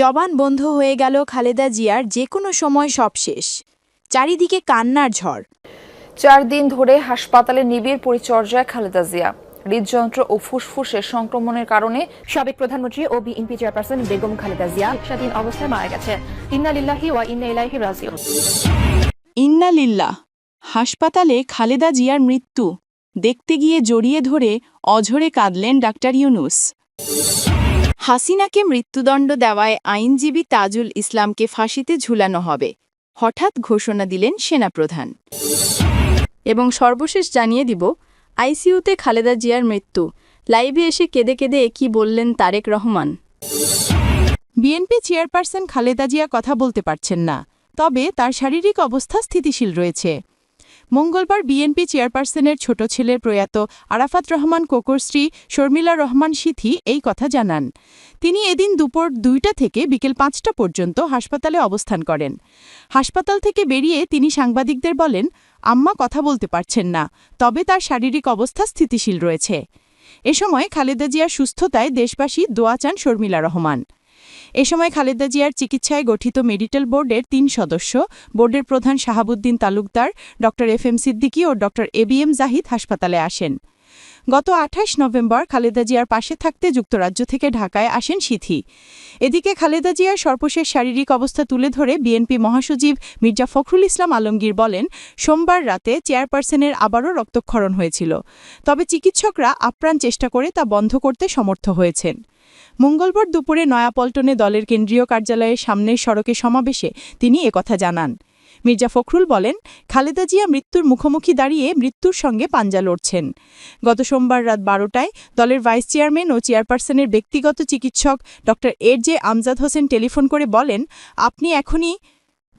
জবান বন্ধ হয়ে গেল খালেদা জিয়ার যে কোনো সময় সব শেষ। চারিদিকে কান্নার ঝড়। চার দিন ধরে হাসপাতালে নিবিড় পরিচর্যায় খালেদা জিয়া। হৃদযন্ত্র ও ফুসফুসের সংক্রমণের কারণে সাবেক প্রধানমন্ত্রী ও বিএনপি চেয়ারপারসন বেগম খালেদা জিয়া স্বাধীন অবস্থায় মারা গেছে। ইন্না লিল্লাহি ওয়া ইন্না ইলাইহি রাজিউন। ইন্নালিল্লাহ হাসপাতালে খালেদা জিয়ার মৃত্যু। দেখতে গিয়ে জড়িয়ে ধরে অঝরে কাঁদলেন ডাক্তার ইউনুস। হাসিনাকে মৃত্যুদণ্ড দেওয়ায় আইনজীবী তাজুল ইসলামকে ফাঁসিতে ঝুলানো হবে, হঠাৎ ঘোষণা দিলেন সেনাপ্রধান। এবং সর্বশেষ জানিয়ে দিব, আইসিইউতে খালেদা জিয়ার মৃত্যু, লাইভে এসে কেঁদে কেঁদে কি বললেন তারেক রহমান? বিএনপি চেয়ারপারসন খালেদা জিয়া কথা বলতে পারছেন না, তবে তার শারীরিক অবস্থা স্থিতিশীল রয়েছে। মঙ্গলবার বিএনপি চেয়ারপারসনের ছোট ছেলের প্রয়াত আরাফাত রহমান কোকর শর্মিলা রহমান সিথি এই কথা জানান। তিনি এদিন দুপুর দুইটা থেকে বিকেল পাঁচটা পর্যন্ত হাসপাতালে অবস্থান করেন। হাসপাতাল থেকে বেরিয়ে তিনি সাংবাদিকদের বলেন, আম্মা কথা বলতে পারছেন না, তবে তার শারীরিক অবস্থা স্থিতিশীল রয়েছে। এ সময় খালেদা জিয়ার সুস্থতায় দেশবাসী দোয়া চান শর্মিলা রহমান। এ সময় খালেদা জিয়ার চিকিৎসায় গঠিত মেডিকেল বোর্ডের তিন সদস্য, বোর্ডের প্রধান Shahabuddin Talukdar D F M Siddiqui ও ড এ বি এম জাহিদ হাসপাতালে আসেন। গত আঠাশ নভেম্বর খালেদা জিয়ার পাশে থাকতে যুক্তরাজ্য থেকে ঢাকায় আসেন সিথি। এদিকে খালেদা জিয়ার সর্বশেষ শারীরিক অবস্থা তুলে ধরে বিএনপি মহাসচিব মির্জা ফখরুল ইসলাম আলমগীর বলেন, সোমবার রাতে চেয়ারপারসনের আবারও রক্তক্ষরণ হয়েছিল। তবে চিকিৎসকরা আপ্রাণ চেষ্টা করে তা বন্ধ করতে সমর্থ হয়েছেন। মঙ্গলবার দুপুরে নয়াপল্টনে দলের কেন্দ্রীয় কার্যালয়ের সামনের সড়কে সমাবেশে তিনি একথা জানান। মির্জা ফখরুল বলেন, খালেদা জিয়া মৃত্যুর মুখোমুখি দাঁড়িয়ে মৃত্যুর সঙ্গে পাঞ্জা লড়ছেন। গত সোমবার রাত বারোটায় দলের ভাইস চেয়ারম্যান ও চেয়ারপারসনের ব্যক্তিগত চিকিৎসক ড এর জে আমজাদ হোসেন টেলিফোন করে বলেন, আপনি এখনই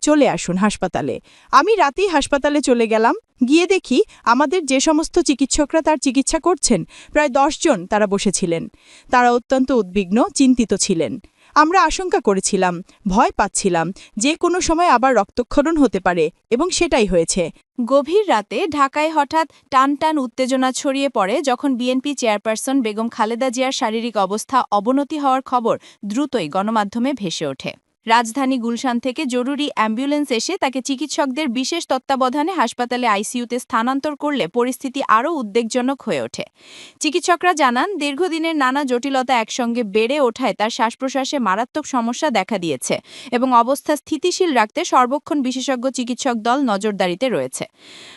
চলে আসুন হাসপাতালে। আমি রাতেই হাসপাতালে চলে গেলাম। গিয়ে দেখি আমাদের যে সমস্ত চিকিৎসকরা তার চিকিৎসা করছেন, প্রায় জন তারা বসেছিলেন। তারা অত্যন্ত উদ্বিগ্ন, চিন্তিত ছিলেন। আমরা আশঙ্কা করেছিলাম, ভয় পাচ্ছিলাম, যে কোনো সময় আবার রক্তক্ষরণ হতে পারে, এবং সেটাই হয়েছে। গভীর রাতে ঢাকায় হঠাৎ টান টান উত্তেজনা ছড়িয়ে পড়ে যখন বিএনপি চেয়ারপারসন বেগম খালেদা জিয়ার শারীরিক অবস্থা অবনতি হওয়ার খবর দ্রুতই গণমাধ্যমে ভেসে ওঠে। রাজধানী গুলশান থেকে জরুরি অ্যাম্বুলেন্স এসে তাকে চিকিৎসকদের বিশেষ তত্ত্বাবধানে হাসপাতালে আইসিইউতে স্থানান্তর করলে পরিস্থিতি আরও উদ্বেগজনক হয়ে ওঠে। চিকিৎসকরা জানান, দীর্ঘদিনের নানা জটিলতা একসঙ্গে বেড়ে ওঠায় তার শ্বাস প্রশ্বাসে মারাত্মক সমস্যা দেখা দিয়েছে এবং অবস্থা স্থিতিশীল রাখতে সর্বক্ষণ বিশেষজ্ঞ চিকিৎসক দল নজরদারিতে রয়েছে।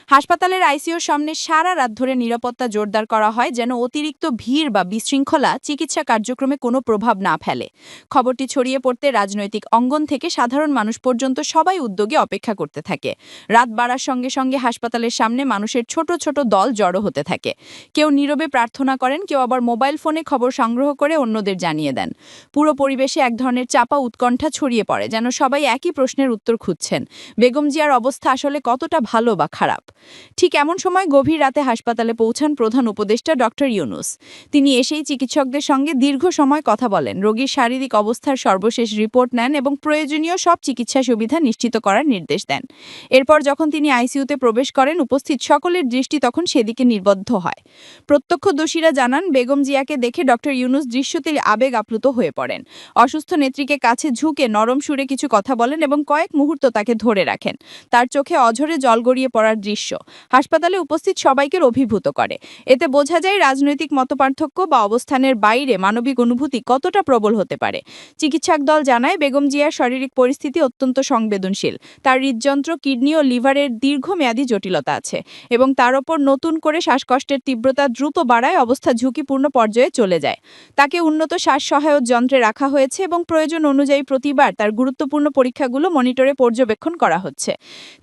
হাসপাতালের আইসিইউর সামনে সারা রাত ধরে নিরাপত্তা জোরদার করা হয় যেন অতিরিক্ত ভিড় বা বিশৃঙ্খলা চিকিৎসা কার্যক্রমে কোনো প্রভাব না ফেলে। খবরটি ছড়িয়ে পড়তে রাজনৈতিক অঙ্গন থেকে সাধারণ মানুষ পর্যন্ত সবাই উদ্যোগে অপেক্ষা করতে থাকে। রাত বাড়ার সঙ্গে সঙ্গে হাসপাতালের সামনে মানুষের ছোট ছোট দল জড়ো হতে থাকে। কেউ নীরবে প্রার্থনা করেন, কেউ আবার মোবাইল ফোনে খবর সংগ্রহ করে অন্যদের জানিয়ে দেন। পুরো পরিবেশে এক ধরনের চাপা উৎকণ্ঠা ছড়িয়ে পড়ে, যেন সবাই একই প্রশ্নের উত্তর খুঁজছেন। বেগম জিয়ার অবস্থা আসলে কতটা ভালো বা খারাপ? ঠিক এমন সময় গভীর রাতে হাসপাতালে পৌঁছান প্রধান উপদেষ্টা ডক্টর ইউনুস। তিনি এসেই চিকিৎসকদের সঙ্গে দীর্ঘ সময় কথা বলেন। রোগীর শারীরিক অবস্থার সর্বশেষ রিপোর্ট নেন এবং প্রয়োজনীয় সব চিকিৎসা সুবিধা নিশ্চিত করার নির্দেশ দেন। এরপর যখন তিনি আইসিইউতে প্রবেশ করেন, উপস্থিত সকলের দৃষ্টি তখন সেদিকে নির্বদ্ধ হয়। প্রত্যক্ষদর্শীরা জানান, বেগম জিয়াকে দেখে ডক্টর ইউনুস দৃশ্যতে আবেগ আপ্লুত হয়ে পড়েন। অসুস্থ নেত্রীকে কাছে ঝুঁকে নরম সুরে কিছু কথা বলেন এবং কয়েক মুহূর্ত তাকে ধরে রাখেন। তার চোখে অঝরে জল গড়িয়ে পড়ার দৃশ্য। হাসপাতালে উপস্থিত সবাইকে অভিভূত করে। এতে বোঝা যায় রাজনৈতিক মতপার্থক্য বা অবস্থানের বাইরে মানবিক অনুভূতি কতটা প্রবল হতে পারে। চিকিৎসক দল জানায়, বেগম জিয়ার শারীরিক পরিস্থিতি অত্যন্ত সংবেদনশীল। তার হৃদযন্ত্র, কিডনি ও লিভারের দীর্ঘমেয়াদী জটিলতা আছে এবং তার ওপর নতুন করে শ্বাসকষ্টের তীব্রতা দ্রুত বাড়ায় অবস্থা ঝুঁকিপূর্ণ পর্যায়ে চলে যায়। তাকে উন্নত শ্বাস সহায়ক যন্ত্রে রাখা হয়েছে এবং প্রয়োজন অনুযায়ী প্রতিবার তার গুরুত্বপূর্ণ পরীক্ষাগুলো মনিটরে পর্যবেক্ষণ করা হচ্ছে।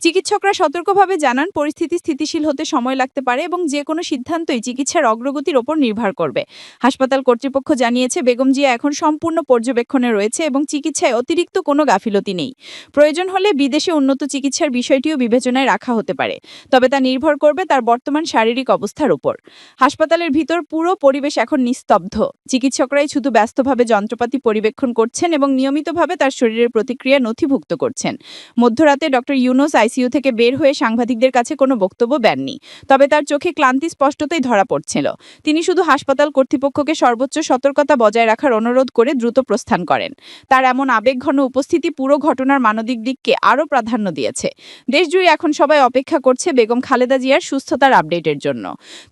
চিকিৎসকরা সতর্কভাবে জানান, পরিস্থিতি স্থিতিশীল হতে সময় লাগতে পারে এবং যে কোনো সিদ্ধান্তই চিকিৎসার অগ্রগতির ওপর নির্ভর করবে। হাসপাতাল কর্তৃপক্ষ জানিয়েছে, বেগম জিয়া এখন সম্পূর্ণ পর্যবেক্ষণে রয়েছে এবং চিকিৎসায় অতিরিক্ত অতিরিক্ত কোনো গাফিলতি নেই। প্রয়োজন হলে বিদেশে উন্নত চিকিৎসার বিষয়টিও বিবেচনায় রাখা হতে পারে, তবে তা নির্ভর করবে তার বর্তমান শারীরিক অবস্থার উপর। হাসপাতালের ভিতর পুরো পরিবেশ এখন নিস্তব্ধ। চিকিৎসকরাই শুধু ব্যস্তভাবে যন্ত্রপাতি পরিবেক্ষণ করছেন এবং নিয়মিতভাবে তার শরীরের প্রতিক্রিয়া নথিভুক্ত করছেন। মধ্যরাতে ডক্টর ইউনোস আইসিইউ থেকে বের হয়ে সাংবাদিকদের কাছে কোনো বক্তব্য দেননি, তবে তার চোখে ক্লান্তি স্পষ্টতই ধরা পড়ছিল। তিনি শুধু হাসপাতাল কর্তৃপক্ষকে সর্বোচ্চ সতর্কতা বজায় রাখার অনুরোধ করে দ্রুত প্রস্থান করেন। তার এমন আবেগঘন উপস্থিতি পুরো ঘটনার মানবিক দিককে আরও প্রাধান্য দিয়েছে। দেশজুড়ে এখন সবাই অপেক্ষা করছে বেগম খালেদা জিয়ার সুস্থতার আপডেটের জন্য।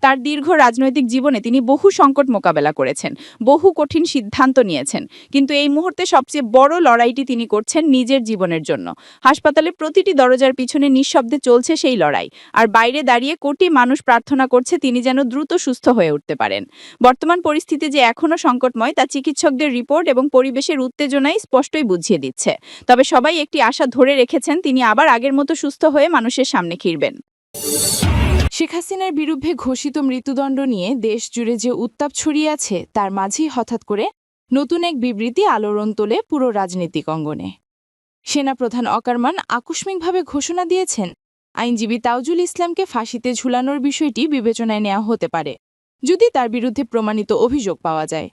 তার দীর্ঘ রাজনৈতিক জীবনে তিনি বহু সংকট মোকাবেলা করেছেন, বহু কঠিন সিদ্ধান্ত নিয়েছেন, কিন্তু এই মুহূর্তে সবচেয়ে বড় লড়াইটি তিনি করছেন নিজের জীবনের জন্য। হাসপাতালে প্রতিটি দরজার পিছনে নিঃশব্দে চলছে সেই লড়াই, আর বাইরে দাঁড়িয়ে কোটি মানুষ প্রার্থনা করছে তিনি যেন দ্রুত সুস্থ হয়ে উঠতে পারেন। বর্তমান পরিস্থিতি যে এখনও সংকটময়, তা চিকিৎসকদের রিপোর্ট এবং পরিবেশের উত্তেজনাই স্পষ্টই বুঝিয়ে দিচ্ছে। তবে সবাই একটি আশা ধরে রেখেছেন, তিনি আবার আগের মতো সুস্থ হয়ে মানুষের সামনে ফিরবেন। শেখ হাসিনার বিরুদ্ধে ঘোষিত মৃত্যুদণ্ড নিয়ে দেশ জুড়ে যে উত্তাপ ছড়িয়ে আছে, তার মাঝেই হঠাৎ করে নতুন এক বিবৃতি আলোড়ন তোলে পুরো রাজনৈতিক অঙ্গনে। সেনাপ্রধান অকারমান আকস্মিকভাবে ঘোষণা দিয়েছেন, আইনজীবী তাউজুল ইসলামকে ফাঁসিতে ঝুলানোর বিষয়টি বিবেচনায় নেওয়া হতে পারে, যদি তার বিরুদ্ধে প্রমাণিত অভিযোগ পাওয়া যায়।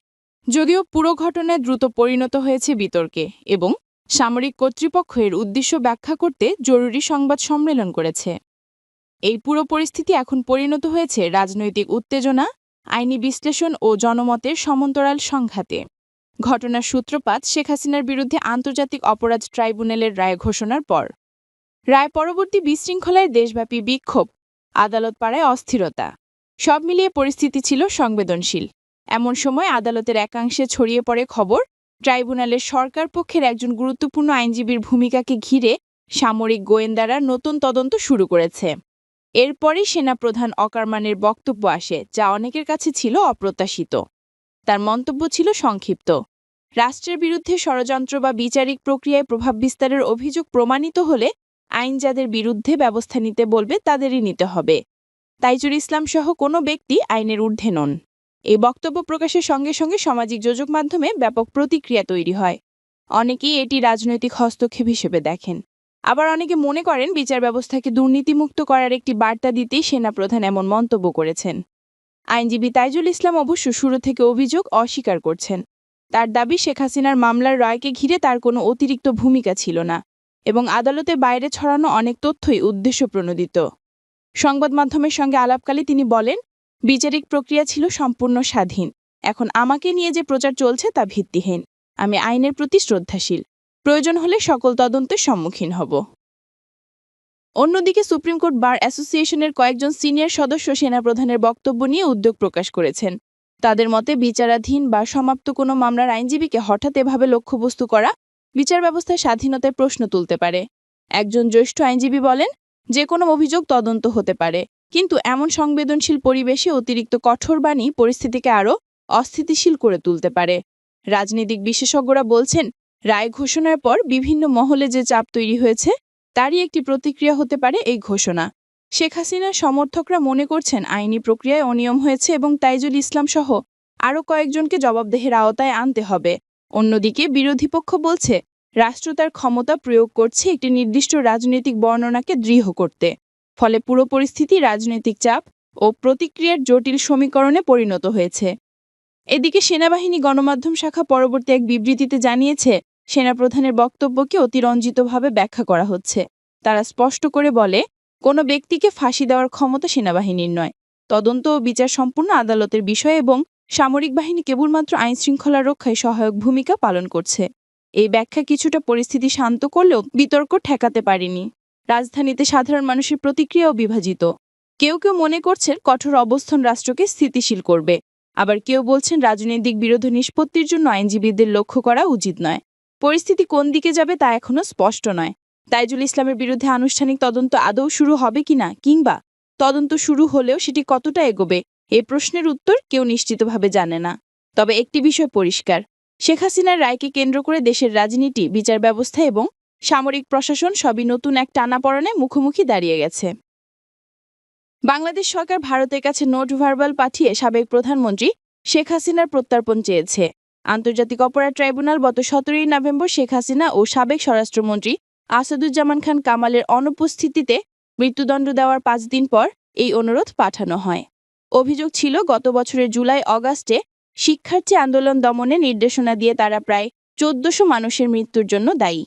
যদিও পুরো ঘটনায় দ্রুত পরিণত হয়েছে বিতর্কে এবং সামরিক কর্তৃপক্ষ এর উদ্দেশ্য ব্যাখ্যা করতে জরুরি সংবাদ সম্মেলন করেছে। এই পুরো পরিস্থিতি এখন পরিণত হয়েছে রাজনৈতিক উত্তেজনা, আইনি বিশ্লেষণ ও জনমতের সমান্তরাল সংঘাতে। ঘটনার সূত্রপাত শেখ হাসিনার বিরুদ্ধে আন্তর্জাতিক অপরাধ ট্রাইব্যুনালের রায় ঘোষণার পর। রায় পরবর্তী বিশৃঙ্খলায় দেশব্যাপী বিক্ষোভ আদালত পাড়ায় অস্থিরতা। সব মিলিয়ে পরিস্থিতি ছিল সংবেদনশীল। এমন সময় আদালতের একাংশে ছড়িয়ে পড়ে খবর, ট্রাইব্যুনালের সরকার পক্ষের একজন গুরুত্বপূর্ণ আইনজীবীর ভূমিকাকে ঘিরে সামরিক গোয়েন্দারা নতুন তদন্ত শুরু করেছে। এরপরই সেনাপ্রধান অকারমানের বক্তব্য আসে, যা অনেকের কাছে ছিল অপ্রত্যাশিত। তার মন্তব্য ছিল সংক্ষিপ্ত। রাষ্ট্রের বিরুদ্ধে ষড়যন্ত্র বা বিচারিক প্রক্রিয়ায় প্রভাব বিস্তারের অভিযোগ প্রমাণিত হলে আইন যাদের বিরুদ্ধে ব্যবস্থা নিতে বলবে তাদেরই নিতে হবে। তাইজুর ইসলাম সহ কোনো ব্যক্তি আইনের ঊর্ধ্বে নন। এই বক্তব্য প্রকাশের সঙ্গে সঙ্গে সামাজিক যোগাযোগ মাধ্যমে ব্যাপক প্রতিক্রিয়া তৈরি হয়। অনেকেই এটি রাজনৈতিক হস্তক্ষেপ হিসেবে দেখেন। আবার অনেকে মনে করেন বিচার ব্যবস্থাকে দুর্নীতিমুক্ত করার একটি বার্তা দিতেই সেনাপ্রধান এমন মন্তব্য করেছেন। আইনজীবী তাইজুল ইসলাম অবশ্য শুরু থেকে অভিযোগ অস্বীকার করছেন। তার দাবি শেখ হাসিনার মামলার রায়কে ঘিরে তার কোনো অতিরিক্ত ভূমিকা ছিল না এবং আদালতের বাইরে ছড়ানো অনেক তথ্যই উদ্দেশ্য প্রণোদিত সংবাদ মাধ্যমের সঙ্গে আলাপকালে তিনি বলেন বিচারিক প্রক্রিয়া ছিল সম্পূর্ণ স্বাধীন। এখন আমাকে নিয়ে যে প্রচার চলছে তা ভিত্তিহীন। আমি আইনের প্রতি শ্রদ্ধাশীল। প্রয়োজন হলে সকল তদন্তের সম্মুখীন হব। অন্যদিকে সুপ্রিম কোর্ট বার অ্যাসোসিয়েশনের কয়েকজন সিনিয়র সদস্য সেনাপ্রধানের বক্তব্য নিয়ে উদ্বেগ প্রকাশ করেছেন। তাদের মতে বিচারাধীন বা সমাপ্ত কোনো মামলার আইনজীবীকে হঠাৎ এভাবে লক্ষ্যবস্তু করা বিচার ব্যবস্থার স্বাধীনতায় প্রশ্ন তুলতে পারে। একজন জ্যেষ্ঠ আইনজীবী বলেন, যে কোনো অভিযোগ তদন্ত হতে পারে। কিন্তু এমন সংবেদনশীল পরিবেশে অতিরিক্ত কঠোর বাণী পরিস্থিতিকে আরও অস্থিতিশীল করে তুলতে পারে। রাজনৈতিক বিশেষজ্ঞরা বলছেন, রায় ঘোষণার পর বিভিন্ন মহলে যে চাপ তৈরি হয়েছে, তারই একটি প্রতিক্রিয়া হতে পারে এই ঘোষণা। শেখ হাসিনার সমর্থকরা মনে করছেন, আইনি প্রক্রিয়ায় অনিয়ম হয়েছে এবং তাইজুল ইসলাম সহ আরও কয়েকজনকে জবাবদেহের আওতায় আনতে হবে। অন্যদিকে বিরোধী পক্ষ বলছে, রাষ্ট্র তার ক্ষমতা প্রয়োগ করছে একটি নির্দিষ্ট রাজনৈতিক বর্ণনাকে দৃঢ় করতে। ফলে পুরো পরিস্থিতি রাজনৈতিক চাপ ও প্রতিক্রিয়ার জটিল সমীকরণে পরিণত হয়েছে। এদিকে সেনাবাহিনী গণমাধ্যম শাখা পরবর্তী এক বিবৃতিতে জানিয়েছে, সেনাপ্রধানের বক্তব্যকে অতিরঞ্জিতভাবে ব্যাখ্যা করা হচ্ছে। তারা স্পষ্ট করে বলে, কোনো ব্যক্তিকে ফাঁসি দেওয়ার ক্ষমতা সেনাবাহিনীর নয়। তদন্ত ও বিচার সম্পূর্ণ আদালতের বিষয় এবং সামরিক বাহিনী কেবলমাত্র আইন শৃঙ্খলা রক্ষায় সহায়ক ভূমিকা পালন করছে। এই ব্যাখ্যা কিছুটা পরিস্থিতি শান্ত করলেও বিতর্ক ঠেকাতে পারেনি। রাজধানীতে সাধারণ মানুষের প্রতিক্রিয়াও বিভাজিত। কেউ কেউ মনে করছেন কঠোর অবস্থান রাষ্ট্রকে স্থিতিশীল করবে। আবার কেউ বলছেন রাজনৈতিক বিরোধ নিষ্পত্তির জন্য আইনজীবীদের লক্ষ্য করা উচিত নয়। পরিস্থিতি কোন দিকে যাবে তা এখনও স্পষ্ট নয়। তাইজুল ইসলামের বিরুদ্ধে আনুষ্ঠানিক তদন্ত আদৌ শুরু হবে কিনা কিংবা তদন্ত শুরু হলেও সেটি কতটা এগোবে, এ প্রশ্নের উত্তর কেউ নিশ্চিতভাবে জানে না। তবে একটি বিষয় পরিষ্কার, শেখ হাসিনার রায়কে কেন্দ্র করে দেশের রাজনীতি, বিচার ব্যবস্থা এবং সামরিক প্রশাসন সবই নতুন এক টানাপড়নে মুখোমুখি দাঁড়িয়ে গেছে। বাংলাদেশ সরকার ভারতের কাছে নোট ভার্বাল পাঠিয়ে সাবেক প্রধানমন্ত্রী শেখ হাসিনার প্রত্যর্পণ চেয়েছে। আন্তর্জাতিক অপরাধ ট্রাইব্যুনাল গত সতেরোই নভেম্বর শেখ হাসিনা ও সাবেক স্বরাষ্ট্রমন্ত্রী আসাদুজ্জামান খান কামালের অনুপস্থিতিতে মৃত্যুদণ্ড দেওয়ার পাঁচ দিন পর এই অনুরোধ পাঠানো হয়। অভিযোগ ছিল, গত বছরের জুলাই অগাস্টে শিক্ষার্থী আন্দোলন দমনে নির্দেশনা দিয়ে তারা প্রায় চোদ্দশো মানুষের মৃত্যুর জন্য দায়ী।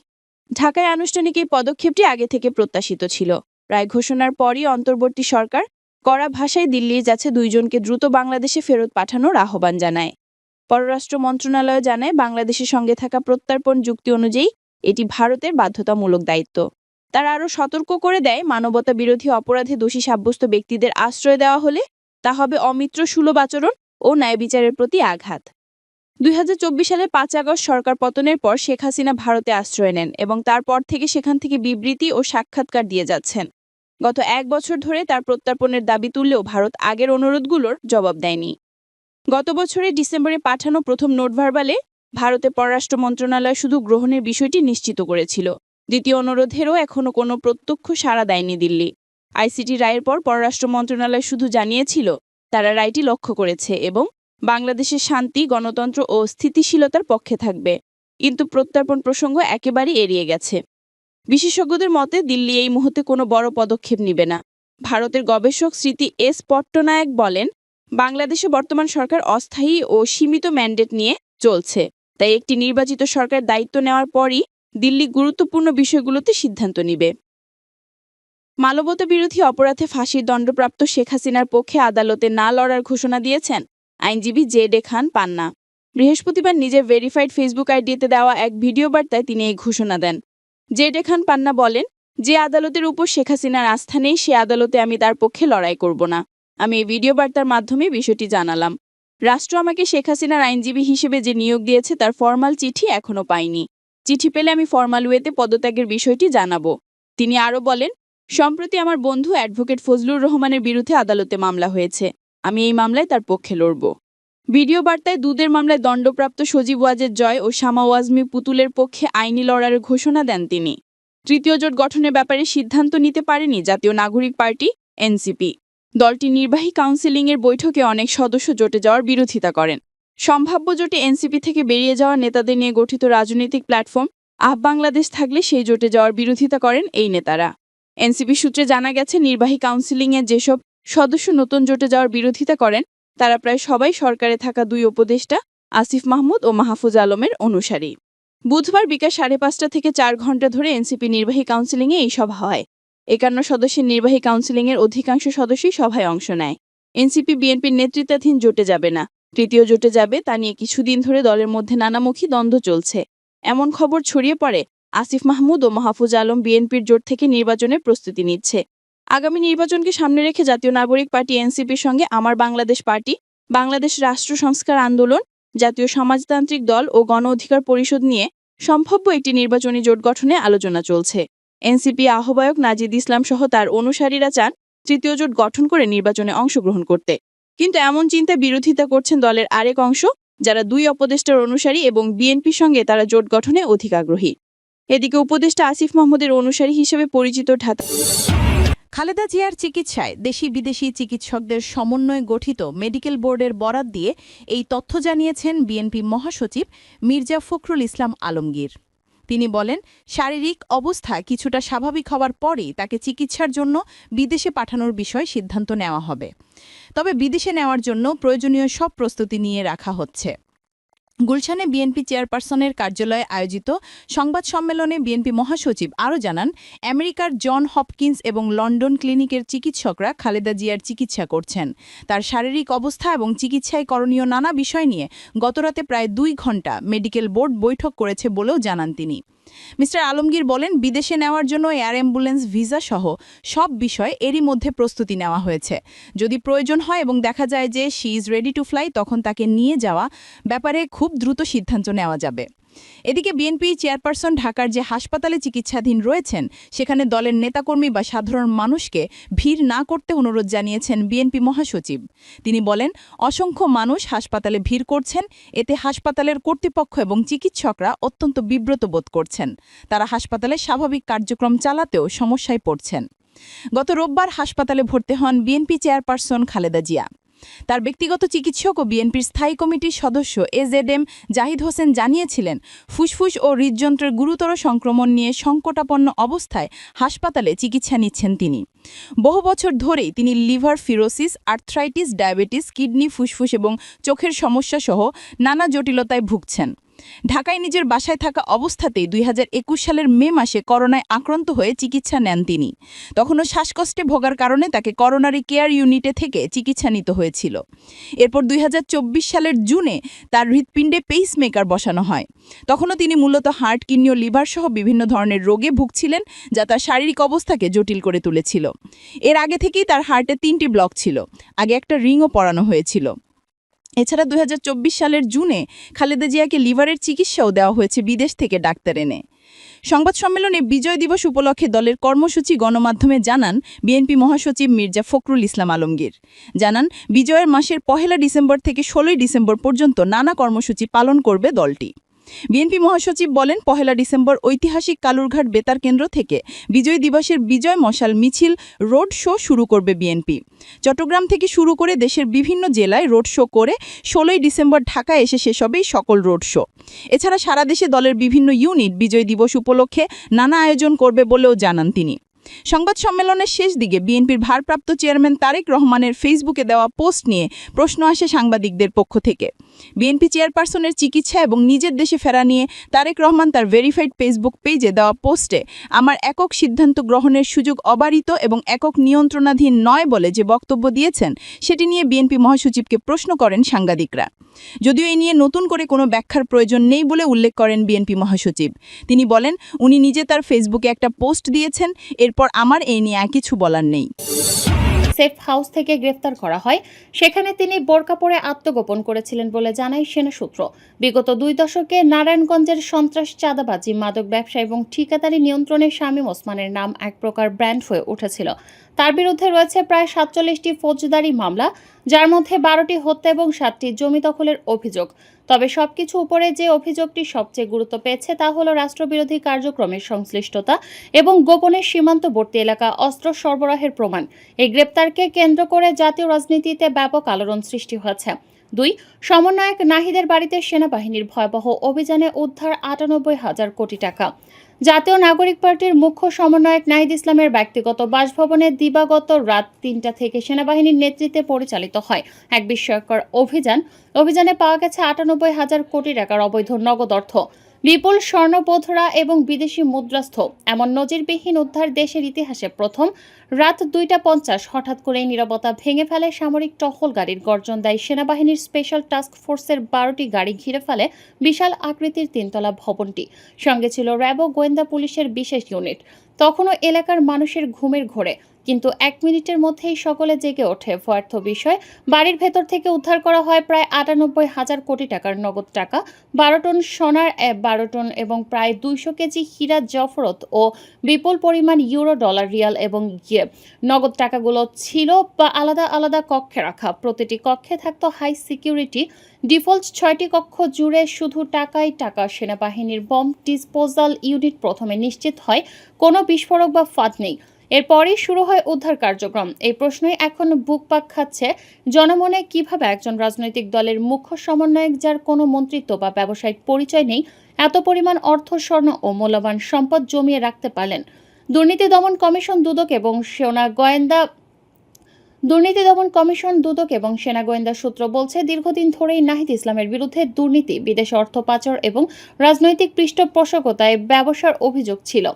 ঢাকায় আনুষ্ঠানিক এই পদক্ষেপটি আগে থেকে প্রত্যাশিত ছিল। রায় ঘোষণার পরই অন্তর্বর্তী সরকার কড়া ভাষায় দিল্লি যাচ্ছে দুইজনকে দ্রুত বাংলাদেশে ফেরত পাঠানোর আহ্বান জানায়। পররাষ্ট্র মন্ত্রণালয় জানায়, বাংলাদেশের সঙ্গে থাকা প্রত্যর্পণ যুক্তি অনুযায়ী এটি ভারতের বাধ্যতামূলক দায়িত্ব। তারা আরও সতর্ক করে দেয়, মানবতা বিরোধী অপরাধে দোষী সাব্যস্ত ব্যক্তিদের আশ্রয় দেওয়া হলে তা হবে অমিত্র সুলভ আচরণ ও ন্যায় বিচারের প্রতি আঘাত। দুই হাজার চব্বিশ সালে পাঁচ আগস্ট সরকার পতনের পর শেখ হাসিনা ভারতে আশ্রয় নেন এবং তারপর থেকে সেখান থেকে বিবৃতি ও সাক্ষাৎকার দিয়ে যাচ্ছেন। গত এক বছর ধরে তার প্রত্যর্পণের দাবি তুললেও ভারত আগের অনুরোধগুলোর জবাব দেয়নি। গত বছরের ডিসেম্বরে পাঠানো প্রথম নোট ভার্বালে ভারতের পররাষ্ট্র মন্ত্রণালয় শুধু গ্রহণের বিষয়টি নিশ্চিত করেছিল। দ্বিতীয় অনুরোধেরও এখনও কোনো প্রত্যক্ষ সাড়া দেয়নি দিল্লি। আইসিটি রায়ের পর পররাষ্ট্র মন্ত্রণালয় শুধু জানিয়েছিল, তারা রায়টি লক্ষ্য করেছে এবং বাংলাদেশের শান্তি, গণতন্ত্র ও স্থিতিশীলতার পক্ষে থাকবে। কিন্তু প্রত্যর্পণ প্রসঙ্গ একেবারেই এড়িয়ে গেছে। বিশেষজ্ঞদের মতে, দিল্লি এই মুহূর্তে কোনো বড় পদক্ষেপ নেবে না। ভারতের গবেষক স্মৃতি এস পট্টনায়ক বলেন, বাংলাদেশে বর্তমান সরকার অস্থায়ী ও সীমিত ম্যান্ডেট নিয়ে চলছে। তাই একটি নির্বাচিত সরকার দায়িত্ব নেওয়ার পরই দিল্লি গুরুত্বপূর্ণ বিষয়গুলোতে সিদ্ধান্ত নিবে। মানবতা বিরোধী অপরাধে ফাঁসির দণ্ডপ্রাপ্ত শেখ হাসিনার পক্ষে আদালতে না লড়ার ঘোষণা দিয়েছেন আইনজীবী জে ডে খান পান্না। বৃহস্পতিবার নিজের ভেরিফাইড ফেসবুক আইডিতে দেওয়া এক ভিডিও বার্তায় তিনি এই ঘোষণা দেন। জে ডে খান পান্না বলেন, যে আদালতের উপর শেখ হাসিনার আস্থা নেই, সে আদালতে আমি তার পক্ষে লড়াই করব না। আমি এই ভিডিও বার্তার মাধ্যমে বিষয়টি জানালাম। রাষ্ট্র আমাকে শেখ হাসিনার আইনজীবী হিসেবে যে নিয়োগ দিয়েছে, তার ফরমাল চিঠি এখনও পাইনি। চিঠি পেলে আমি ফরমাল ওয়েতে পদত্যাগের বিষয়টি জানাব। তিনি আরও বলেন, সম্প্রতি আমার বন্ধু অ্যাডভোকেট ফজলুর রহমানের বিরুদ্ধে আদালতে মামলা হয়েছে। আমি এই মামলায় তার পক্ষে লড়ব। ভিডিও বার্তায় দুধের মামলায় দণ্ডপ্রাপ্ত সজীব ওয়াজের জয় ও শামা ওয়াজমি পুতুলের পক্ষে আইনি লড়ার ঘোষণা দেন তিনি। তৃতীয় জোট গঠনের ব্যাপারে সিদ্ধান্ত নিতে পারেনি জাতীয় নাগরিক পার্টি, এনসিপি। দলটি নির্বাহী কাউন্সিলিংয়ের বৈঠকে অনেক সদস্য জোটে যাওয়ার বিরোধিতা করেন। সম্ভাব্য জোটে এনসিপি থেকে বেরিয়ে যাওয়া নেতাদের নিয়ে গঠিত রাজনৈতিক প্ল্যাটফর্ম, আহ বাংলাদেশ থাকলে সেই জোটে যাওয়ার বিরোধিতা করেন এই নেতারা। এনসিপি সূত্রে জানা গেছে, নির্বাহী কাউন্সিলিংয়ে যেসব সদস্য নতুন জোটে যাওয়ার বিরোধিতা করেন, তারা প্রায় সবাই সরকারে থাকা দুই উপদেষ্টা, আসিফ মাহমুদ ও মাহফুজ আলমের অনুসারী। বুধবার বিকাল সাড়ে পাঁচটা থেকে চার ঘণ্টা ধরে এনসিপি নির্বাহী কাউন্সিলিংয়ে এই সভা হয়। একান্ন সদস্যের নির্বাহী কাউন্সিলিংয়ের অধিকাংশ সদস্যই সভায় অংশ নেয়। এনসিপি বিএনপির নেতৃত্বাধীন জোটে যাবে না। তৃতীয় জোটে যাবে তা নিয়ে কিছুদিন ধরে দলের মধ্যে নানামুখী দ্বন্দ্ব চলছে। এমন খবর ছড়িয়ে পড়ে, আসিফ মাহমুদ ও মাহফুজ আলম বিএনপির জোট থেকে নির্বাচনের প্রস্তুতি নিচ্ছে। আগামী নির্বাচনকে সামনে রেখে জাতীয় নাগরিক পার্টি এনসিপির সঙ্গে আমার বাংলাদেশ পার্টি, বাংলাদেশ রাষ্ট্র সংস্কার আন্দোলন, জাতীয় সমাজতান্ত্রিক দল ও গণ অধিকার পরিষদ নিয়ে সম্ভাব্য একটি নির্বাচনী জোট গঠনে আলোচনা চলছে। এনসিপি আহ্বায়ক নাজিদ ইসলাম সহ তার অনুসারীরা চান তৃতীয় জোট গঠন করে নির্বাচনে অংশগ্রহণ করতে। কিন্তু এমন চিন্তা বিরোধিতা করছেন দলের আরেক অংশ, যারা দুই অপদেষ্টার অনুসারী এবং বিএনপির সঙ্গে তারা জোট গঠনে অধিক আগ্রহী। এদিকে উপদেষ্টা আসিফ মাহমুদের অনুসারী হিসেবে পরিচিত ঢাকা খালেদা জিয়ার চিকিৎসায় দেশি বিদেশি চিকিৎসকদের সমন্বয়ে গঠিত মেডিকেল বোর্ডের বরাত দিয়ে এই তথ্য জানিয়েছেন বিএনপি মহাসচিব মির্জা ফখরুল ইসলাম আলমগীর। তিনি বলেন, শারীরিক অবস্থা কিছুটা স্বাভাবিক হওয়ার পরেই তাকে চিকিৎসার জন্য বিদেশে পাঠানোর বিষয়ে সিদ্ধান্ত নেওয়া হবে। তবে বিদেশে নেওয়ার জন্য প্রয়োজনীয় সব প্রস্তুতি নিয়ে রাখা হচ্ছে। গুলশানে বিএনপি চেয়ারপারসনের কার্যালয়ে আয়োজিত সংবাদ সম্মেলনে বিএনপি মহাসচিব আরও জানান, আমেরিকার জন হপকিন্স এবং লন্ডন ক্লিনিকের চিকিৎসকরা খালেদা জিয়ার চিকিৎসা করছেন। তার শারীরিক অবস্থা এবং চিকিৎসায় করণীয় নানা বিষয় নিয়ে গতরাতে প্রায় দুই ঘণ্টা মেডিকেল বোর্ড বৈঠক করেছে বলেও জানান তিনি। মিস্টার আলমগীর বলেন, বিদেশে নেওয়ার জন্য এয়ার অ্যাম্বুলেন্স, ভিসা সহ সব বিষয় এরই মধ্যে প্রস্তুতি নেওয়া হয়েছে। যদি প্রয়োজন হয় এবং দেখা যায় যে she is ready to fly তখন তাকে নিয়ে যাওয়া ব্যাপারে খুব দ্রুত সিদ্ধান্ত নেওয়া যাবে। এদিকে বিএনপি চেয়ারপারসন ঢাকার যে হাসপাতালে চিকিৎসাধীন রয়েছেন, সেখানে দলের নেতাকর্মী বা সাধারণ মানুষকে ভিড় না করতে অনুরোধ জানিয়েছেন বিএনপি মহাসচিব। তিনি বলেন, অসংখ্য মানুষ হাসপাতালে ভিড় করছেন, এতে হাসপাতালের কর্তৃপক্ষ এবং চিকিৎসকরা অত্যন্ত বিব্রত বোধ করছেন। তারা হাসপাতালে স্বাভাবিক কার্যক্রম চালাতেও সমস্যায় পড়ছেন। গত রোববার হাসপাতালে ভর্তি হন বিএনপি চেয়ারপারসন খালেদা জিয়া। তার ব্যক্তিগত চিকিৎসক ও বিএনপির স্থায়ী কমিটির সদস্য A Z M Zahid Hossain জানিয়েছিলেন, ফুসফুস ও হৃদযন্ত্রের গুরুতর সংক্রমণ নিয়ে সংকটাপন্ন অবস্থায় হাসপাতালে চিকিৎসা নিচ্ছেন তিনি। বহু বছর ধরেই তিনি liver cirrhosis, arthritis, diabetes, kidney, ফুসফুস এবং চোখের সমস্যা সহ নানা জটিলতায় ভুগছেন। ঢাকায় নিজের বাসায় থাকা অবস্থাতেই দুই হাজার একুশ সালের মে মাসে করোনায় আক্রান্ত হয়ে চিকিৎসা নেন তিনি। তখনও শ্বাসকষ্টে ভোগার কারণে তাকে করোনারি কেয়ার ইউনিটে থেকে চিকিৎসা নিতে হয়েছিল। এরপর দুই হাজার চব্বিশ সালের জুনে তার হৃৎপিণ্ডে পেসমেকার বসানো হয়। তখনও তিনি মূলত হার্ট, কিডনি ও লিভার সহ বিভিন্ন ধরনের রোগে ভুগছিলেন, যা তার শারীরিক অবস্থাকে জটিল করে তুলেছিল। এর আগে থেকেই তার হার্টে তিনটি ব্লক ছিল। আগে একটা রিংও পরানো হয়েছিল। এছাড়া দু হাজার চব্বিশ সালের জুনে খালেদা জিয়াকে লিভারের চিকিৎসাও দেওয়া হয়েছে বিদেশ থেকে ডাক্তার এনে। সংবাদ সম্মেলনে বিজয় দিবস উপলক্ষে দলের কর্মসূচি গণমাধ্যমে জানান বিএনপি মহাসচিব মির্জা ফখরুল ইসলাম আলমগীর। জানান, বিজয়ের মাসের পহেলা ডিসেম্বর থেকে ষোলোই ডিসেম্বর পর্যন্ত নানা কর্মসূচি পালন করবে দলটি। বিএনপি মহাসচিব বলেন, পহেলা ডিসেম্বর ঐতিহাসিক কালুরঘাট বেতার কেন্দ্র থেকে বিজয় দিবসের বিজয় মশাল মিছিল, রোড শো শুরু করবে বিএনপি। চট্টগ্রাম থেকে শুরু করে দেশের বিভিন্ন জেলায় রোড শো করে ষোলোই ডিসেম্বর ঢাকায় এসে শেষ হবেই সকল রোড শো। এছাড়া সারা দেশে দলের বিভিন্ন ইউনিট বিজয় দিবস উপলক্ষে নানা আয়োজন করবে বলেও জানান তিনি। সংবাদ সম্মেলনের শেষ দিকে বিএনপির ভারপ্রাপ্ত চেয়ারম্যান তারেক রহমানের ফেসবুকে দেওয়া পোস্ট নিয়ে প্রশ্ন আসে সাংবাদিকদের পক্ষ থেকে। বিএনপি চেয়ারপারসনের চিকিৎসা এবং নিজের দেশে ফেরা নিয়ে তারেক রহমান তার ভেরিফাইড ফেসবুক পেজে দেওয়া পোস্টে, আমার একক সিদ্ধান্ত গ্রহণের সুযোগ অবারিত এবং একক নিয়ন্ত্রণাধীন নয় বলে যে বক্তব্য দিয়েছেন, সেটি নিয়ে বিএনপি মহাসচিবকে প্রশ্ন করেন সাংবাদিকরা। যদিও এ নিয়ে নতুন করে কোনো ব্যাখ্যার প্রয়োজন নেই বলে উল্লেখ করেন বিএনপি মহাসচিব। তিনি বলেন, উনি নিজে তার ফেসবুকে একটা পোস্ট দিয়েছেন, এরপর আমার এই নিয়ে কিছু বলার নেই। সেফ হাউস থেকে গ্রেফতার করা হয়। সেখানে তিনি বোরকা পরে আত্মগোপন করেছিলেন বলে জানায় সেনা সূত্র বিগত দুই দশকে নারায়ণগঞ্জের সন্ত্রাস চাঁদাবাজি, মাদক ব্যবসা এবং ঠিকাদারি নিয়ন্ত্রণে শামীম ওসমানের নাম এক প্রকার ব্র্যান্ড হয়ে উঠেছিল। তার বিরুদ্ধে রয়েছে প্রায় সাতচল্লিশটি ফৌজদারি মামলা, যার মধ্যে বারোটি হত্যা এবং সাতটি জমি দখলের অভিযোগ। তবে সবকিছু উপরে যে অভিযোগটি সবচেয়ে গুরুত্ব পেয়েছে তা হল রাষ্ট্রবিরোধী কার্যক্রমের সংশ্লিষ্টতা এবং গোপনে সীমান্তবর্তী এলাকা অস্ত্র সরবরাহের প্রমাণ। এই গ্রেপ্তারকে কেন্দ্র করে জাতীয় রাজনীতিতে ব্যাপক আলোড়ন সৃষ্টি হয়েছে। দুই, সমন্বয়ক নাহিদের বাড়িতে সেনাবাহিনীর ভয়াবহ অভিযানে উদ্ধার আটানব্বই হাজার কোটি টাকা। জাতীয় নাগরিক পার্টির মুখ্য সমন্বয়ক নাহিদ ইসলামের ব্যক্তিগত বাসভবনে দিবাগত রাত তিনটা থেকে সেনাবাহিনীর নেতৃত্বে পরিচালিত হয় এক বিস্ময়কর অভিযান। অভিযানে পাওয়া গেছে আটানব্বই হাজার কোটি টাকার অবৈধ নগদ অর্থ। বিপুল স্বর্ণবোধরা এবং বিদেশি মুদ্রাস্থ এমন নজিরবিহীন উদ্ধার দেশের ইতিহাসে প্রথম। রাত দুইটা পঞ্চাশ হঠাৎ করেই নিরাপত্তা ভেঙে ফেলে সামরিক টহল গাড়ির গর্জন দেয় সেনাবাহিনীর স্পেশাল টাস্ক ফোর্সের বারোটি গাড়ি ঘিরে ফেলে বিশাল আকৃতির তিনতলা ভবনটি। সঙ্গে ছিল র্যাব গোয়েন্দা পুলিশের বিশেষ ইউনিট। তখনও এলাকার মানুষের ঘুমের ঘোরে। কিন্তু এক মিনিটের মধ্যেই সকলে জেগে ওঠে। ভয়ার্থ বিষয়, বাড়ির ভেতর থেকে উদ্ধার করা হয় প্রায় আটানব্বই হাজার কোটি টাকার নগদ টাকা, বারো টন সোনার বারো টন এবং প্রায় দুইশো কেজি হীরা জফরত ও বিপুল পরিমাণ ইউরো ডলার, রিয়াল এবং ইয়ে। নগদ টাকাগুলো ছিল বা আলাদা আলাদা কক্ষে রাখা। প্রতিটি কক্ষে থাকতো হাই সিকিউরিটি ডিফল্ট ছয়টি কক্ষ জুড়ে শুধু টাকাই টাকা, সেনাবাহিনীর বম ডিসপোজাল ইউনিট প্রথমে নিশ্চিত হয়, কোনো বিস্ফোরক বা ফাঁদ নেই। এরপরই শুরু হয় উদ্ধার কার্যক্রম। এই প্রশ্নই এখন বুক পাক খাচ্ছে। জনমনে কীভাবে একজন রাজনৈতিক দলের মুখ্য সমন্বয়ক, যার কোনো মন্ত্রিত্ব বা ব্যবসায়িক পরিচয় নেই, এত পরিমাণ অর্থ, স্বর্ণ ও মূল্যবান সম্পদ জমিয়ে রাখতে পারলেন? দুর্নীতি দমন কমিশন দুদক এবং সেনা গোয়েন্দা দুর্নীতি দমন কমিশন দুদক এবং সেনা গোয়েন্দা সূত্র বলছে, দীর্ঘদিন ধরেই নাহিদ ইসলামের বিরুদ্ধে দুর্নীতি, বিদেশ অর্থ পাচার এবং রাজনৈতিক পৃষ্ঠপোষকতায় ব্যবসার অভিযোগ ছিল।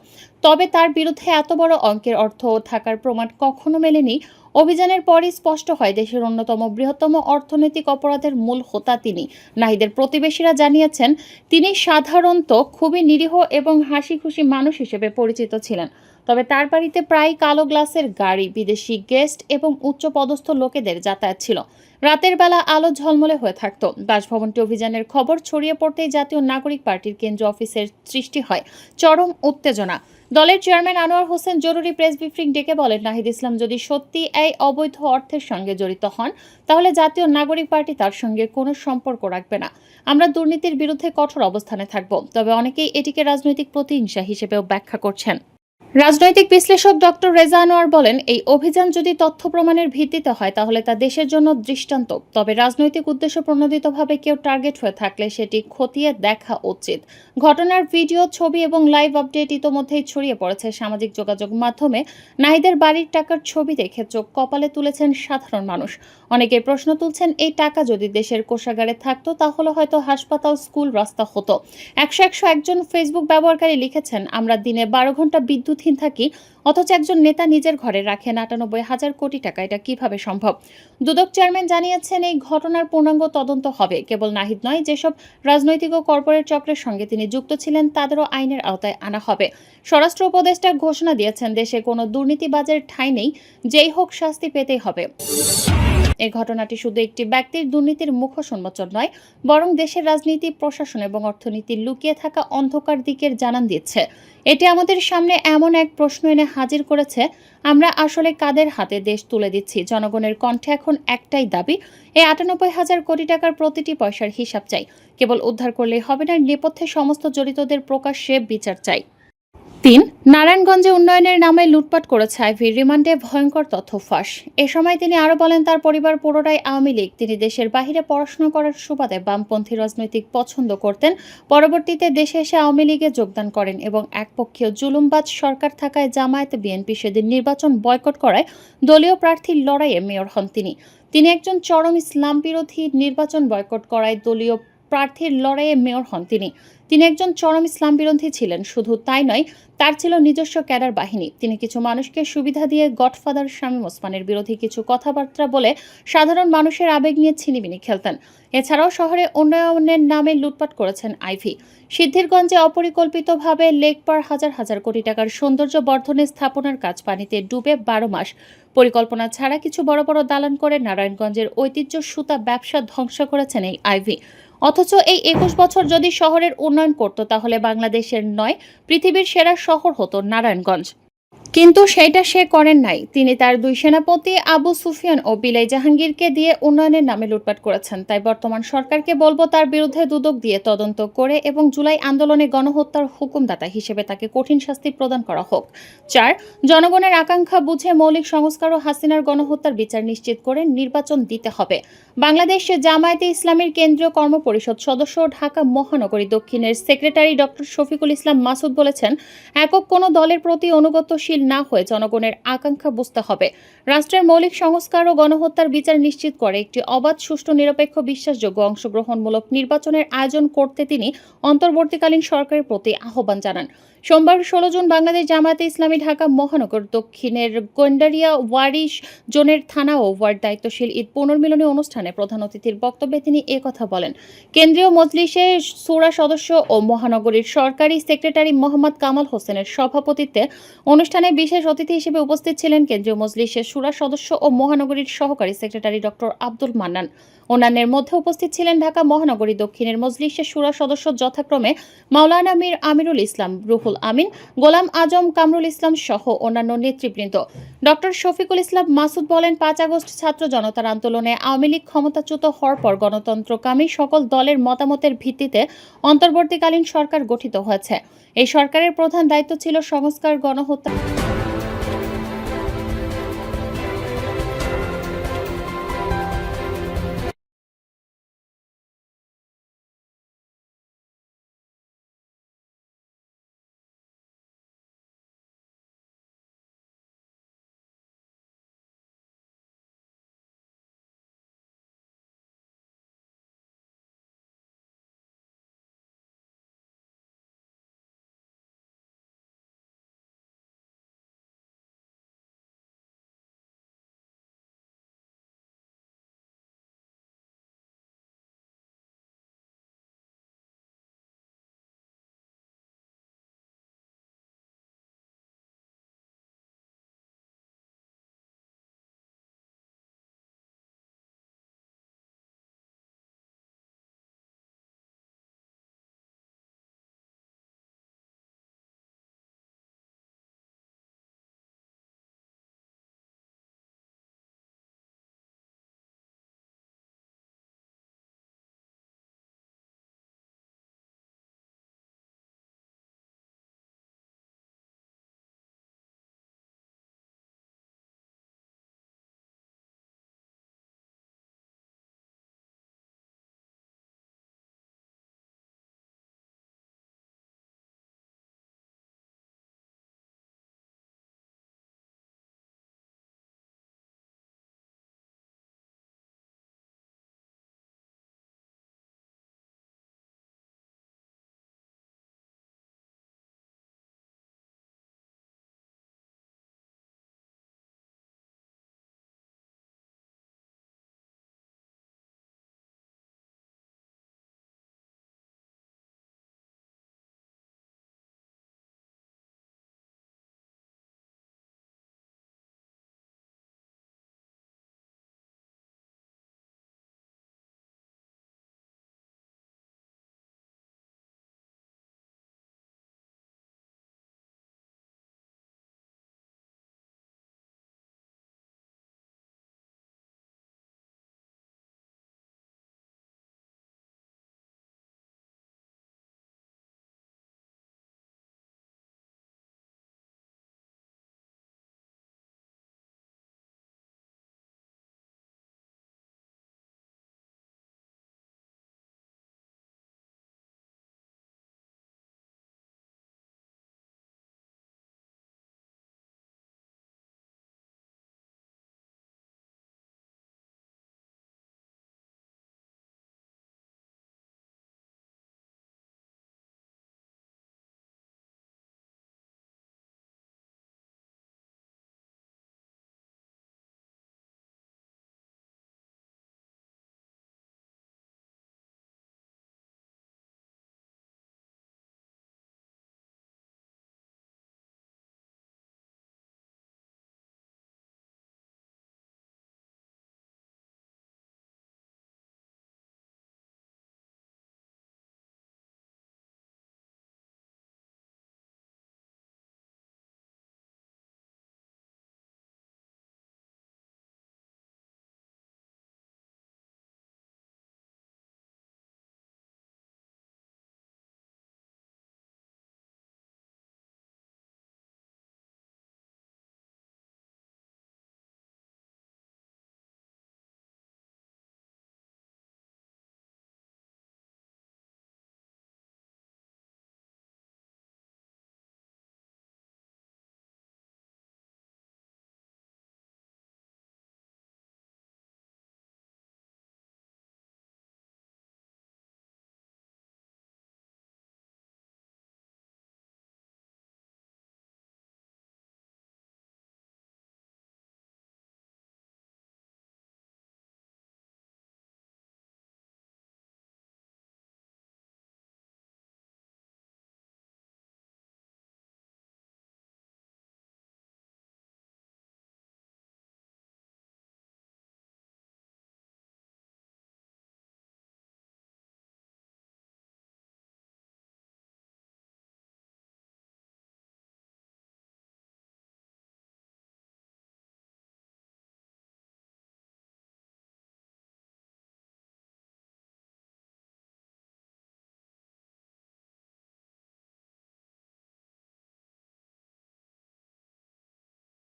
তবে তার বিরুদ্ধে এত বড় অঙ্কের অর্থ থাকার প্রমাণ কখনো মেলেনি অভিযানের পরই স্পষ্ট হয়, দেশের অন্যতম বৃহত্তম অর্থনৈতিক অপরাধের মূল হোতা তিনি। নাহিদের প্রতিবেশীরা জানিয়েছেন, তিনি সাধারণত খুবই নিরীহ এবং হাসি খুশি মানুষ হিসেবে পরিচিত ছিলেন। তবে তার বাড়িতে প্রায় কালো গ্লাসের গাড়ি, বিদেশি গেস্ট এবং উচ্চপদস্থ লোকেদের যাতায়াত ছিল। রাতের বেলা আলো ঝলমলে হয়ে থাকত। বাসভবনটি অভিযানের খবর ছড়িয়ে পড়তেই জাতীয় নাগরিক পার্টির কেন্দ্র অফিসের সৃষ্টি হয় চরম উত্তেজনা। দলের চেয়ারম্যান আনোয়ার হোসেন জরুরি প্রেস ব্রিফিং ডেকে বলেন, নাহিদ ইসলাম যদি সত্যি এই অবৈধ অর্থের সঙ্গে জড়িত হন, তাহলে জাতীয় নাগরিক পার্টি তার সঙ্গে কোনো সম্পর্ক রাখবে না। আমরা দুর্নীতির বিরুদ্ধে কঠোর অবস্থানে থাকব, তবে অনেকেই এটিকে রাজনৈতিক প্রতিহিংসা হিসেবেও ব্যাখ্যা করছেন। রাজনৈতিক বিশ্লেষক ডক্টর রেজা আনোয়ার বলেন, এই অভিযান যদি তথ্য প্রমাণের ভিত্তিতে হয়, তাহলে তা দেশের জন্য দৃষ্টান্ত। তবে রাজনৈতিক উদ্দেশ্য প্রণোদিতভাবে কেউ টার্গেট হয়ে থাকলে সেটি খতিয়ে দেখা উচিত। ঘটনার ভিডিও, ছবি এবং লাইভ আপডেট ইতোমধ্যেই ছড়িয়ে পড়েছে সামাজিক যোগাযোগ মাধ্যমে। নাহিদের বাড়ির টাকার ছবি দেখে চোখ কপালে তুলেছেন সাধারণ মানুষ। অনেকে প্রশ্ন তুলছেন, এই টাকা যদি দেশের কোষাগারে থাকতো, তাহলে হয়তো হাসপাতাল, স্কুল রাস্তা হতো। একশো একশো একজন ফেসবুক ব্যবহারকারী লিখেছেন, আমরা দিনে বারো ঘণ্টা থাকি অথচ একজন নেতা নিজের ঘরে রাখেন আটানব্বই হাজার কোটি টাকা। এটা কীভাবে সম্ভব? দুদক চেয়ারম্যান জানিয়েছেন, এই ঘটনার পূর্ণাঙ্গ তদন্ত হবে। কেবল নাহিদ নয়, যেসব রাজনৈতিক ও কর্পোরেট চক্রের সঙ্গে তিনি যুক্ত ছিলেন, তাদেরও আইনের আওতায় আনা হবে। স্বরাষ্ট্র উপদেষ্টা ঘোষণা দিয়েছেন, দেশে কোনো দুর্নীতিবাজের ঠাঁই নেই, যেই হোক শাস্তি পেতেই হবে। এই ঘটনাটি শুধু একটি ব্যক্তির দুর্নীতির মুখ উন্মোচন নয়, বরং দেশের রাজনীতি, প্রশাসন এবং অর্থনীতির লুকিয়ে থাকা অন্ধকার দিকের জানান দিচ্ছে। এটি আমাদের সামনে এমন এক প্রশ্ন এনে হাজির করেছে, আমরা আসলে কাদের হাতে দেশ তুলে দিচ্ছি? জনগণের কণ্ঠে এখন একটাই দাবি এই আটানব্বই হাজার কোটি টাকার প্রতিটি পয়সার হিসাব চাই। কেবল উদ্ধার করলেই হবে না, নেপথ্যে সমস্ত জড়িতদের প্রকাশ্যে বিচার চাই। তিন, নারায়ণগঞ্জে উন্নয়নের নামে লুটপাট করেছে আইভি, রিমান্ডে ভয়ঙ্কর তথ্য ফাঁস। এ সময় তিনি আরও বলেন, তার পরিবার পুরোটাই আওয়ামী লীগ। তিনি দেশের বাহিরে পড়াশোনা করার সুবাদে বামপন্থী রাজনৈতিক পছন্দ করতেন। পরবর্তীতে দেশে এসে আওয়ামী লীগে যোগদান করেন এবং একপক্ষীয় জুলুমবাজ সরকার থাকায় জামায়াত বিএনপি সেদিন নির্বাচন বয়কট করায় দলীয় প্রার্থীর লড়াইয়ে মেয়র হন তিনি। তিনি একজন চরম ইসলাম বিরোধী নির্বাচন বয়কট করায় দলীয় প্রার্থীর লড়াইয়ে মেয়র হন তিনি। তিনি একজন চরম ইসলাম বিরোধী ছিলেন, শুধু তাই নয়, তার ছিল নিজস্ব ক্যাডার বাহিনী। তিনি কিছু মানুষকে সুবিধা দিয়ে গডফাদার শামীম ওসমানের বিরোধী কিছু কথাবার্তা বলে সাধারণ মানুষের আবেগ নিয়ে ছিনিবিনি খেলতেন। এছাড়াও শহরে উন্নয়নের নামে লুটপাট করেছেন আইভি। সিদ্ধিরগঞ্জে অপরিকল্পিতভাবে লেক পার হাজার হাজার কোটি টাকার সৌন্দর্য বর্ধনে স্থাপনার কাজ পানিতে ডুবে বারো মাস। পরিকল্পনা ছাড়া কিছু বড় বড় দালান করে নারায়ণগঞ্জের ঐতিহ্য সুতা ব্যবসা ধ্বংস করেছেন এই আইভি। অথচ এই একুশ বছর যদি শহরের উন্নয়ন করত, তাহলে বাংলাদেশের নয়, পৃথিবীর সেরা শহর হতো নারায়ণগঞ্জ। কিন্তু সেটা সে করেন নাই। তিনি তার দুই সেনাপতি আবু সুফিয়ান ও বিলাই জাহাঙ্গীরকে দিয়ে উন্নয়নের নামে লুটপাট করেছেন। তাই বর্তমান সরকারকে বলব তার বিরুদ্ধে দুদক দিয়ে তদন্ত করে এবং জুলাই আন্দোলনে গণহত্যার হুকুমদাতা হিসেবে তাকে কঠিন শাস্তি প্রদান করা হোক। চার, জনগণের আকাঙ্ক্ষা বুঝে মৌলিক সংস্কার ও হাসিনার গণহত্যার বিচার নিশ্চিত করে নির্বাচন দিতে হবে। বাংলাদেশে জামায়াতে ইসলামের কেন্দ্রীয় কর্মপরিষদ সদস্য ঢাকা মহানগরী দক্ষিণের সেক্রেটারি ডক্টর শফিকুল ইসলাম মাসুদ বলেছেন, একক কোনো দলের প্রতি অনুগত্যশীল না হয়ে জনগণের আকাঙ্ক্ষা বুঝতে হবে। রাষ্ট্রের মৌলিক সংস্কার ও গণহত্যার বিচার নিশ্চিত করে একটি অবাধ, সুষ্ঠু, নিরপেক্ষ, বিশ্বাসযোগ্য, অংশগ্রহণমূলক নির্বাচনের আয়োজন করতে তিনি অন্তর্বর্তীকালীন সরকারের প্রতি আহ্বান জানান। সোমবার ষোলো জুন বাংলাদেশ জামায়াতে ইসলামী ঢাকা মহানগর দক্ষিণের গন্ডারিয়া ওয়ারিশ জোনের থানা ও ওয়ার্ড দায়িত্বশীল ঈদ পুনর্মিলনী অনুষ্ঠানে প্রধান অতিথির বক্তব্যে তিনি একথা বলেন। কেন্দ্রীয় মজলিসে সুরা সদস্য ও মহানগরীর সরকারি সেক্রেটারি মোহাম্মদ কামাল হোসেনের সভাপতিত্বে অনুষ্ঠানে বিশেষ অতিথি হিসেবে উপস্থিত ছিলেন কেন্দ্রীয় মজলিসের সুরা সদস্য ও মহানগরীর সহকারী সেক্রেটারি ডক্টর আব্দুল মান্নান। অন্যান্যের মধ্যে উপস্থিত ছিলেন ঢাকা মহানগরী দক্ষিণের মজলিসের সুরা সদস্য যথাক্রমে মাওলানা মীর আমিরুল ইসলাম আমিন, গোলাম আজম, কামরুল ইসলাম সহ অন্যান্য নেতৃবৃন্দ। ডক্টর শফিকুল ইসলাম মাসুদ বলেন, পাঁচ আগস্ট ছাত্র জনতার আন্দোলনে আওয়ামী লীগ ক্ষমতাচ্যুত হওয়ার পর গণতন্ত্রকামী সকল দলের মতামতের ভিত্তিতে অন্তর্বর্তীকালীন সরকার গঠিত হয়েছে। এই সরকারের প্রধান দায়িত্ব ছিল সংস্কার, গণহত্যা।